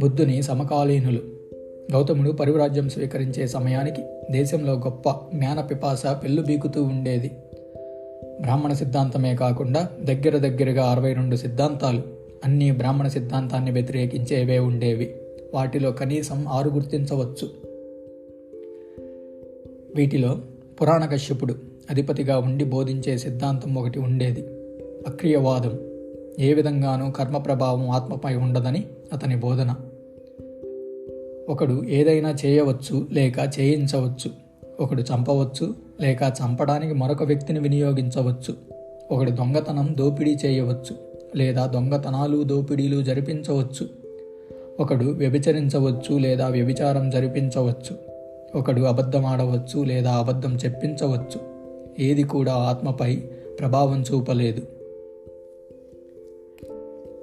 బుద్ధుని సమకాలీనులు. గౌతముడు పరివరాజ్యం స్వీకరించే సమయానికి దేశంలో గొప్ప జ్ఞాన పిపాస పెళ్ళు బీకుతూ ఉండేది. బ్రాహ్మణ సిద్ధాంతమే కాకుండా దగ్గర దగ్గరగా అరవై రెండు సిద్ధాంతాలు అన్నీ బ్రాహ్మణ సిద్ధాంతాన్ని వ్యతిరేకించేవే ఉండేవి. వాటిలో కనీసం ఆరు గుర్తించవచ్చు. వీటిలో పురాణ కశ్యపుడు అధిపతిగా ఉండి బోధించే సిద్ధాంతం ఒకటి ఉండేది. అక్రియవాదం. ఏ విధంగానూ కర్మ ప్రభావం ఆత్మపై ఉండదని అతని బోధన. ఒకడు ఏదైనా చేయవచ్చు లేక చేయించవచ్చు. ఒకడు చంపవచ్చు లేక చంపడానికి మరొక వ్యక్తిని వినియోగించవచ్చు. ఒకడు దొంగతనం దోపిడీ చేయవచ్చు లేదా దొంగతనాలు దోపిడీలు జరిపించవచ్చు. ఒకడు వ్యభిచరించవచ్చు లేదా వ్యభిచారం జరిపించవచ్చు. ఒకడు అబద్ధం ఆడవచ్చు లేదా అబద్ధం చెప్పించవచ్చు. ఏది కూడా ఆత్మపై ప్రభావం చూపలేదు.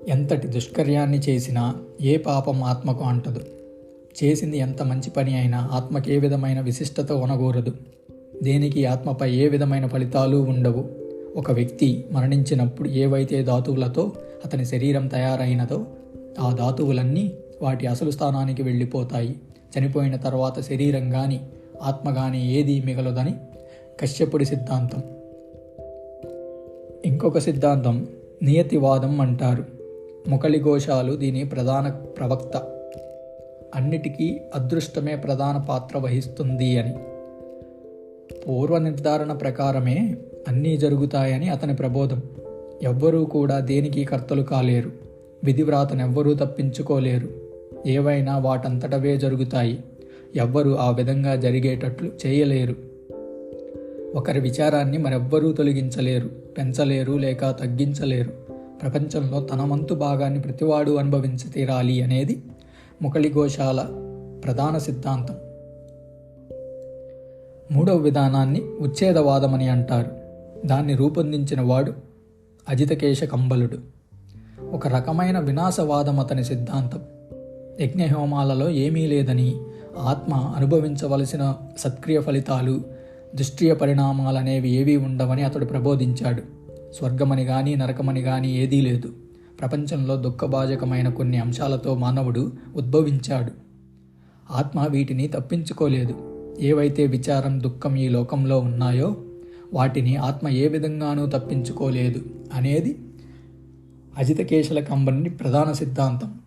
ఎంతటి దుష్కర్యాన్ని చేసినా ఏ పాపం ఆత్మకు అంటదు. చేసింది ఎంత మంచి పని అయినా ఆత్మకే విధమైన విశిష్టత ఉనగూరదు దేనికి ఆత్మపై ఏ విధమైన ఫలితాలు ఉండవు. ఒక వ్యక్తి మరణించినప్పుడు ఏవైతే ధాతువులతో అతని శరీరం తయారైనదో ఆ ధాతువులన్నీ వాటి అసలు స్థానానికి వెళ్ళిపోతాయి. చనిపోయిన తర్వాత శరీరం కానీ ఆత్మ కానీ ఏదీ మిగలదని కశ్యపుడి సిద్ధాంతం. ఇంకొక సిద్ధాంతం నియతివాదం అంటారు. ముకళిఘోషాలు దీని ప్రధాన ప్రవక్త. అన్నిటికీ అదృష్టమే ప్రధాన పాత్ర వహిస్తుంది అని. పూర్వ నిర్ధారణ ప్రకారమే అన్నీ జరుగుతాయని అతని ప్రబోధం. ఎవ్వరూ కూడా దేనికి కర్తలు కాలేరు. విధివ్రాతనెవ్వరూ తప్పించుకోలేరు. ఏవైనా వాటంతటవే జరుగుతాయి. ఎవ్వరూ ఆ విధంగా జరిగేటట్లు చేయలేరు. ఒకరి విచారాన్ని మరెవ్వరూ తొలగించలేరు పెంచలేరు లేక తగ్గించలేరు. ప్రపంచంలో తన వంతు భాగాన్ని ప్రతివాడు అనుభవించి తీరాలి అనేది ముకళిఘోషాల ప్రధాన సిద్ధాంతం. మూడవ విధానాన్ని ఉచ్ఛేదవాదమని అంటారు. దాన్ని రూపొందించిన వాడు అజితకేశ కంబలుడు. ఒక రకమైన వినాశవాదం అతని సిద్ధాంతం. యజ్ఞహోమాలలో ఏమీ లేదని ఆత్మ అనుభవించవలసిన సత్క్రియ ఫలితాలు దృష్ట్రియ పరిణామాలనేవి ఏవీ ఉండవని అతడు ప్రబోధించాడు. స్వర్గమని కానీ నరకమని కానీ ఏదీ లేదు. ప్రపంచంలో దుఃఖభాజకమైన కొన్ని అంశాలతో మానవుడు ఉద్భవించాడు. ఆత్మ వీటిని తప్పించుకోలేదు. ఏవైతే విచారం దుఃఖం ఈ లోకంలో ఉన్నాయో వాటిని ఆత్మ ఏ విధంగానూ తప్పించుకోలేదు అనేది అజితకేశల కంబని ప్రధాన సిద్ధాంతం.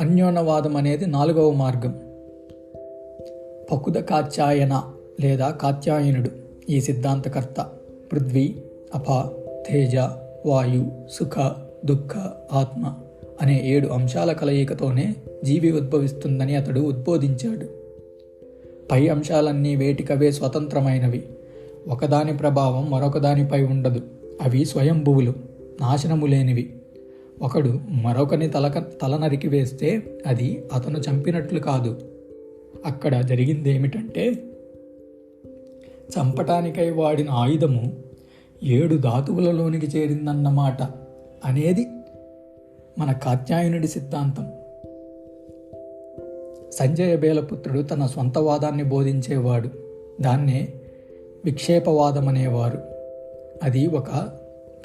అన్యోన్యవాదం అనేది నాలుగవ మార్గం. పకుద కాత్యాయన లేదా కాత్యాయనుడు ఈ సిద్ధాంతకర్త. పృథ్వీ అప తేజ వాయు సుఖ దుఃఖ ఆత్మ అనే ఏడు అంశాల కలయికతోనే జీవి ఉద్భవిస్తుందని అతడు ఉద్బోధించాడు. పై అంశాలన్నీ వేటికవే స్వతంత్రమైనవి. ఒకదాని ప్రభావం మరొకదానిపై ఉండదు. అవి స్వయంభువులు నాశనము లేనివి ఒకడు మరొకని తలక తల నరికి వేస్తే అది అతను చంపినట్లు కాదు. అక్కడ జరిగింది ఏమిటంటే చంపటానికై వాడిన ఆయుధము ఏడు ధాతువులలోనికి చేరిందన్నమాట అనేది మన కాత్యాయనుడి సిద్ధాంతం. సంజయ బేలపుత్రుడు తన సొంత వాదాన్ని బోధించేవాడు. దాన్నే విక్షేపవాదం అనేవారు అది ఒక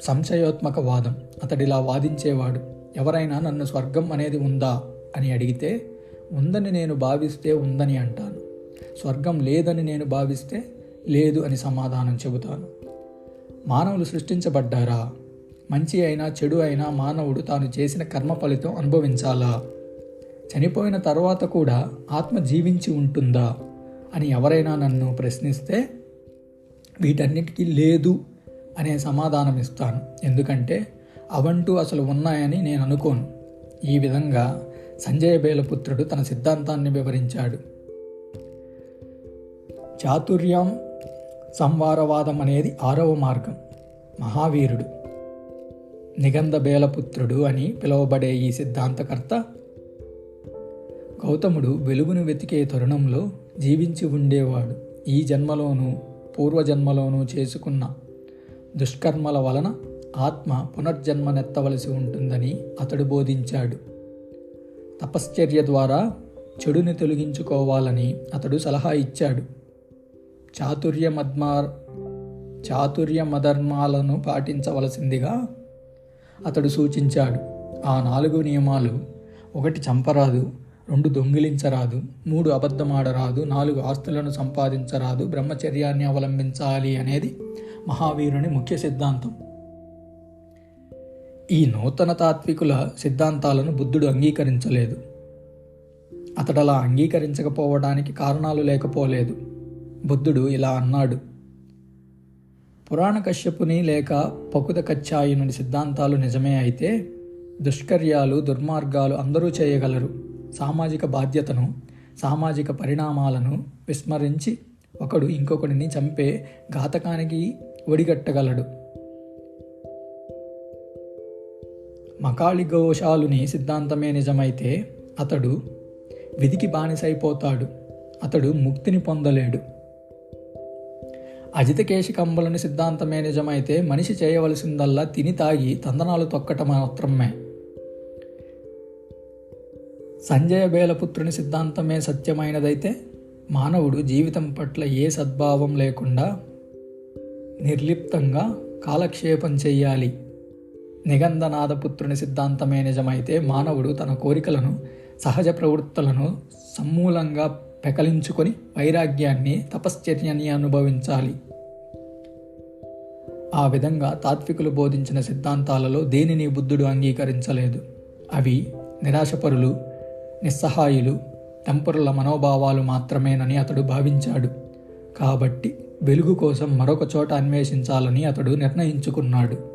సంశయోత్మక వాదం. అతడిలా వాదించేవాడు ఎవరైనా నన్ను స్వర్గం అనేది ఉందా? అని అడిగితే ఉందని నేను భావిస్తే ఉందని అంటాను. స్వర్గం లేదని నేను భావిస్తే లేదు అని సమాధానం చెబుతాను. మానవులు సృష్టించబడ్డారా? మంచి అయినా చెడు అయినా మానవుడు తాను చేసిన కర్మ ఫలితం అనుభవించాలా? చనిపోయిన తర్వాత కూడా ఆత్మ జీవించి ఉంటుందా? అని ఎవరైనా నన్ను ప్రశ్నిస్తే వీటన్నిటికీ లేదు అనే సమాధానం ఇస్తాను. ఎందుకంటే అవంటూ అసలు ఉన్నాయని నేను అనుకోను. ఈ విధంగా సంజయ బేలపుత్రుడు తన సిద్ధాంతాన్ని వివరించాడు. చాతుర్యం సంవారవాదం అనేది ఆరవ మార్గం. మహావీరుడు. నిగంధ బేలపుత్రుడు అని పిలువబడే ఈ సిద్ధాంతకర్త గౌతముడు వెలుగును వెతికే తరుణంలో జీవించి ఉండేవాడు. ఈ జన్మలోనూ పూర్వజన్మలోనూ చేసుకున్న దుష్కర్మల వలన ఆత్మ పునర్జన్మనెత్తవలసి ఉంటుందని అతడు బోధించాడు. తపశ్చర్య ద్వారా చెడుని తొలగించుకోవాలని అతడు సలహా ఇచ్చాడు. చాతుర్య మద్మార్ చాతుర్య మధర్మాలను పాటించవలసిందిగా అతడు సూచించాడు. ఆ నాలుగు నియమాలు ఒకటి చంపరాదు రెండు దొంగిలించరాదు మూడు అబద్ధమాడరాదు నాలుగు ఆస్తులను సంపాదించరాదు బ్రహ్మచర్యాన్ని అవలంబించాలి అనేది మహావీరుని ముఖ్య సిద్ధాంతం. ఈ నూతన తాత్వికుల సిద్ధాంతాలను బుద్ధుడు అంగీకరించలేదు. అతడలా అంగీకరించకపోవడానికి కారణాలు లేకపోలేదు. బుద్ధుడు ఇలా అన్నాడు. పురాణ కశ్యపుని లేక పకుద కచ్చాయుని సిద్ధాంతాలు నిజమే అయితే దుష్కర్యాలు దుర్మార్గాలు అందరూ చేయగలరు. సామాజిక బాధ్యతను సామాజిక పరిణామాలను విస్మరించి ఒకడు ఇంకొకడిని చంపే ఘాతకానికి ఒడిగట్టగలడు. మకాళి ఘోషాలుని సిద్ధాంతమే నిజమైతే అతడు విధికి బానిసైపోతాడు. అతడు ముక్తిని పొందలేడు. అజితకేశి కంబలని సిద్ధాంతమే నిజమైతే మనిషి చేయవలసిందల్లా తిని తాగి తందనాలు తొక్కటం మాత్రమే. సంజయ బేలపుత్రుని సిద్ధాంతమే సత్యమైనదైతే మానవుడు జీవితం పట్ల ఏ సద్భావం లేకుండా నిర్లిప్తంగా కాలక్షేపం చెయ్యాలి. నిగంధనాథపుత్రుని సిద్ధాంతమే నిజమైతే మానవుడు తన కోరికలను సహజ ప్రవృత్తులను సమూలంగా పెకలించుకొని వైరాగ్యాన్ని తపశ్చర్యని అనుభవించాలి. ఆ విధంగా తాత్వికులు బోధించిన సిద్ధాంతాలలో దేనిని బుద్ధుడు అంగీకరించలేదు. అవి నిరాశపరులు నిస్సహాయులు టెంపరుల మనోభావాలు మాత్రమేనని అతడు భావించాడు. కాబట్టి వెలుగు కోసం మరొక చోట అన్వేషించాలని అతడు నిర్ణయించుకున్నాడు.